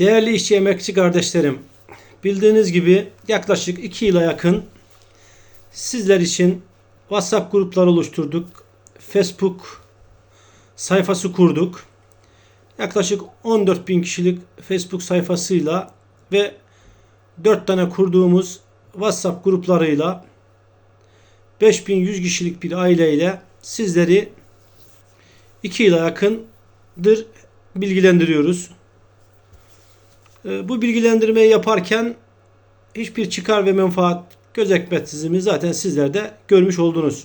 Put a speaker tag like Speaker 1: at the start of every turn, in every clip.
Speaker 1: Değerli işçi emekçi kardeşlerim, bildiğiniz gibi yaklaşık 2 yıla yakın sizler için WhatsApp grupları oluşturduk. Facebook sayfası kurduk. Yaklaşık 14 bin kişilik Facebook sayfasıyla ve 4 tane kurduğumuz WhatsApp gruplarıyla 5100 kişilik bir aileyle sizleri 2 yıla yakındır bilgilendiriyoruz. Ee, Bu bilgilendirmeyi yaparken hiçbir çıkar ve menfaat gözetmeksizimi zaten sizler de görmüş oldunuz.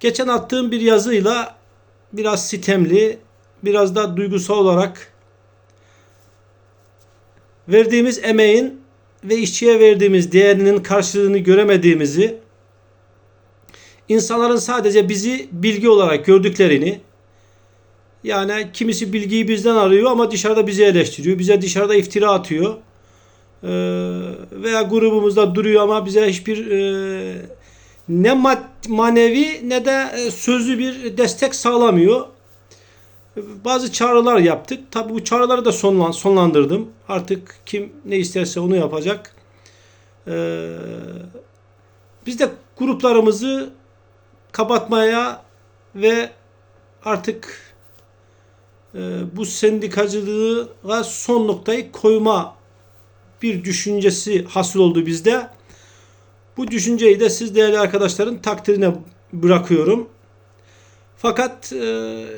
Speaker 1: Geçen attığım bir yazıyla biraz sitemli, biraz da duygusal olarak verdiğimiz emeğin ve işçiye verdiğimiz değerinin karşılığını göremediğimizi, insanların sadece bizi bilgi olarak gördüklerini, yani kimisi bilgiyi bizden arıyor ama dışarıda bizi eleştiriyor. Bize dışarıda iftira atıyor. Ee, veya grubumuzda duruyor ama bize hiçbir e, ne mad- manevi ne de e, sözlü bir destek sağlamıyor. Bazı çağrılar yaptık. Tabi bu çağrıları da sonlan, sonlandırdım. Artık kim ne isterse onu yapacak. Ee, biz de gruplarımızı kapatmaya ve artık bu sendikacılığa son noktayı koyma bir düşüncesi hasıl oldu bizde. Bu düşünceyi de siz değerli arkadaşların takdirine bırakıyorum. Fakat e,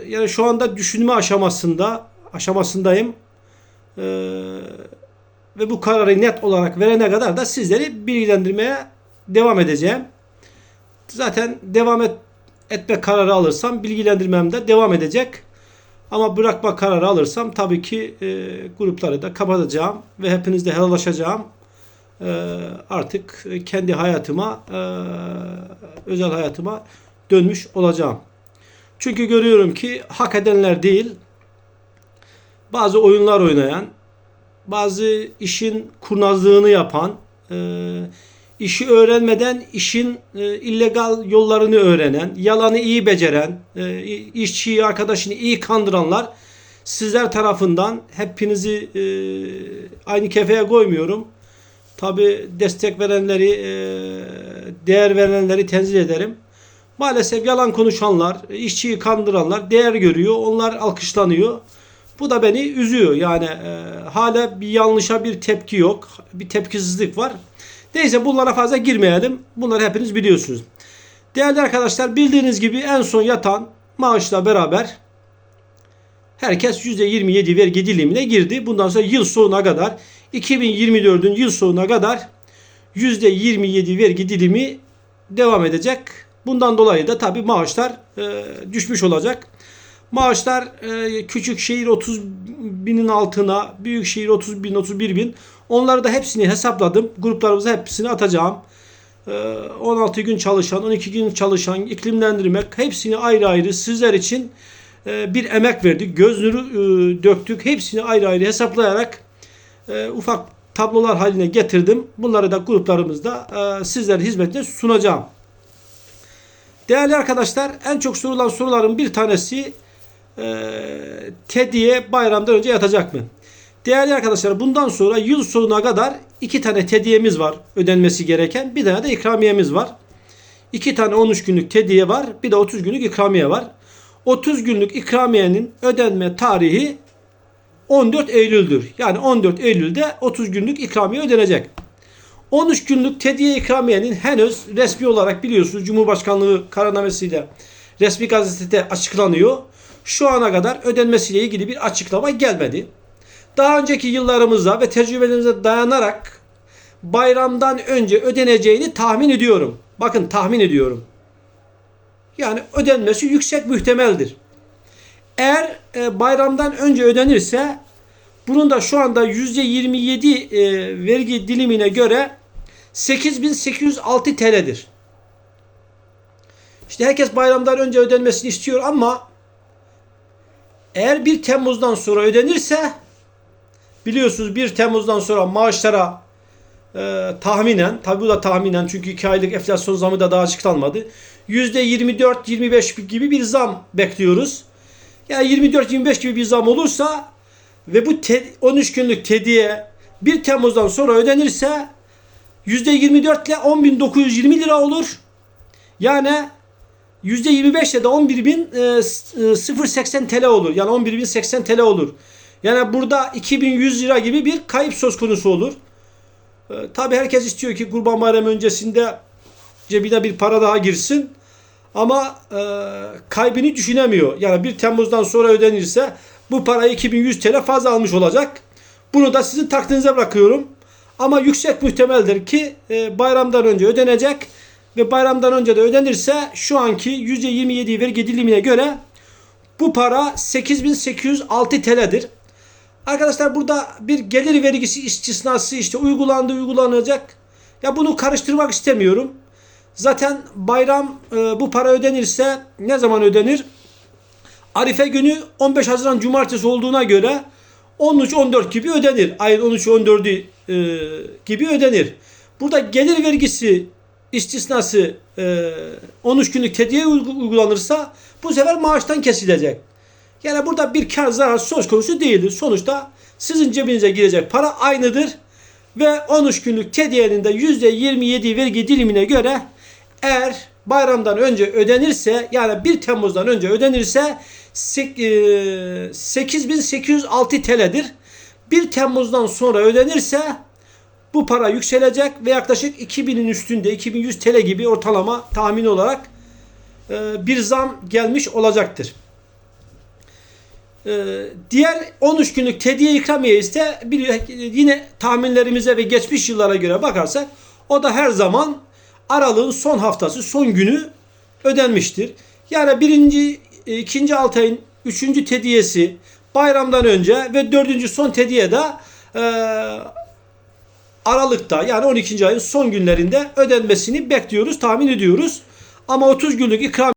Speaker 1: yani şu anda düşünme aşamasında aşamasındayım. E, ve bu kararı net olarak verene kadar da sizleri bilgilendirmeye devam edeceğim. Zaten devam et, etme kararı alırsam bilgilendirmem de devam edecek. Ama bırakma kararı alırsam tabii ki e, grupları da kapatacağım ve hepinizle helallaşacağım. E, artık kendi hayatıma, e, özel hayatıma dönmüş olacağım. Çünkü görüyorum ki hak edenler değil, bazı oyunlar oynayan, bazı işin kurnazlığını yapan, e, işi öğrenmeden işin e, illegal yollarını öğrenen, yalanı iyi beceren, e, işçiyi, arkadaşını iyi kandıranlar sizler tarafından hepinizi e, aynı kefeye koymuyorum. Tabi destek verenleri, e, değer verenleri tenzih ederim. Maalesef yalan konuşanlar, işçiyi kandıranlar değer görüyor, onlar alkışlanıyor. Bu da beni üzüyor. Yani e, hala bir yanlışa bir tepki yok, bir tepkisizlik var. Neyse bunlara fazla girmeyelim. Bunları hepiniz biliyorsunuz. Değerli arkadaşlar bildiğiniz gibi en son yatan maaşla beraber herkes %27 vergi dilimine girdi. Bundan sonra yıl sonuna kadar 2024'ün yıl sonuna kadar %27 vergi dilimi devam edecek. Bundan dolayı da tabi maaşlar e, düşmüş olacak. Maaşlar e, küçük şehir 30 binin altına, büyük şehir 30 bin, 31 bin. Onları da hepsini hesapladım. Gruplarımıza hepsini atacağım. E, 16 gün çalışan, 12 gün çalışan, iklimlendirmek hepsini ayrı ayrı sizler için e, bir emek verdik. Göz nuru e, döktük. Hepsini ayrı ayrı hesaplayarak e, ufak tablolar haline getirdim. Bunları da gruplarımızda sizlerin hizmetine sunacağım. Değerli arkadaşlar en çok sorulan soruların bir tanesi e, tediye bayramdan önce yatacak mı? Değerli arkadaşlar bundan sonra yıl sonuna kadar iki tane tediyemiz var ödenmesi gereken. Bir tane de ikramiyemiz var. İki tane 13 günlük tediye var. Bir de 30 günlük ikramiye var. 30 günlük ikramiyenin ödenme tarihi 14 Eylül'dür. Yani 14 Eylül'de 30 günlük ikramiye ödenecek. 13 günlük tediye ikramiyenin henüz resmi olarak biliyorsunuz Cumhurbaşkanlığı kararnamesiyle resmi gazetede açıklanıyor. Şu ana kadar ödenmesiyle ilgili bir açıklama gelmedi. Daha önceki yıllarımızda ve tecrübelerimize dayanarak bayramdan önce ödeneceğini tahmin ediyorum. Bakın tahmin ediyorum. Yani ödenmesi yüksek muhtemeldir. Eğer e, bayramdan önce ödenirse bunun da şu anda %27 e, vergi dilimine göre 8806 TL'dir. İşte herkes bayramdan önce ödenmesini istiyor ama eğer 1 Temmuz'dan sonra ödenirse biliyorsunuz 1 Temmuz'dan sonra maaşlara e, tahminen tabi bu da tahminen çünkü 2 aylık enflasyon zamı da daha açıklanmadı. %24-25 gibi bir zam bekliyoruz. Yani 24-25 gibi bir zam olursa ve bu te- 13 günlük tediye 1 Temmuz'dan sonra ödenirse %24 ile 10.920 lira olur. Yani %25 ile de 11.080 TL olur. Yani 11.080 TL olur. Yani burada 2100 lira gibi bir kayıp söz konusu olur. Ee, Tabi herkes istiyor ki Kurban Bayramı öncesinde cebine bir para daha girsin. Ama e, kaybını düşünemiyor. Yani 1 Temmuz'dan sonra ödenirse bu parayı 2100 TL fazla almış olacak. Bunu da sizin takdinize bırakıyorum. Ama yüksek muhtemeldir ki e, bayramdan önce ödenecek ve bayramdan önce de ödenirse şu anki %27 vergi dilimine göre bu para 8806 TL'dir. Arkadaşlar burada bir gelir vergisi istisnası işte uygulandı uygulanacak. Ya bunu karıştırmak istemiyorum. Zaten bayram e, bu para ödenirse ne zaman ödenir? Arife günü 15 Haziran Cumartesi olduğuna göre 13-14 gibi ödenir. Ayın 13-14'ü e, gibi ödenir. Burada gelir vergisi istisnası e, 13 günlük tediye uygu- uygulanırsa bu sefer maaştan kesilecek. Yani burada bir kar zarar söz konusu değildir. Sonuçta sizin cebinize girecek para aynıdır. Ve 13 günlük tediyenin de %27 vergi dilimine göre eğer bayramdan önce ödenirse yani 1 Temmuz'dan önce ödenirse sek- e, 8806 TL'dir. 1 Temmuz'dan sonra ödenirse bu para yükselecek ve yaklaşık 2000'in üstünde 2100 TL gibi ortalama tahmin olarak e, bir zam gelmiş olacaktır. Ee, diğer 13 günlük tediye ikramiye ise bir, yine tahminlerimize ve geçmiş yıllara göre bakarsak o da her zaman aralığın son haftası, son günü ödenmiştir. Yani birinci, e, ikinci altı ayın üçüncü tediyesi bayramdan önce ve dördüncü son tediye de e, Aralık'ta yani 12. ayın son günlerinde ödenmesini bekliyoruz, tahmin ediyoruz. Ama 30 günlük ikram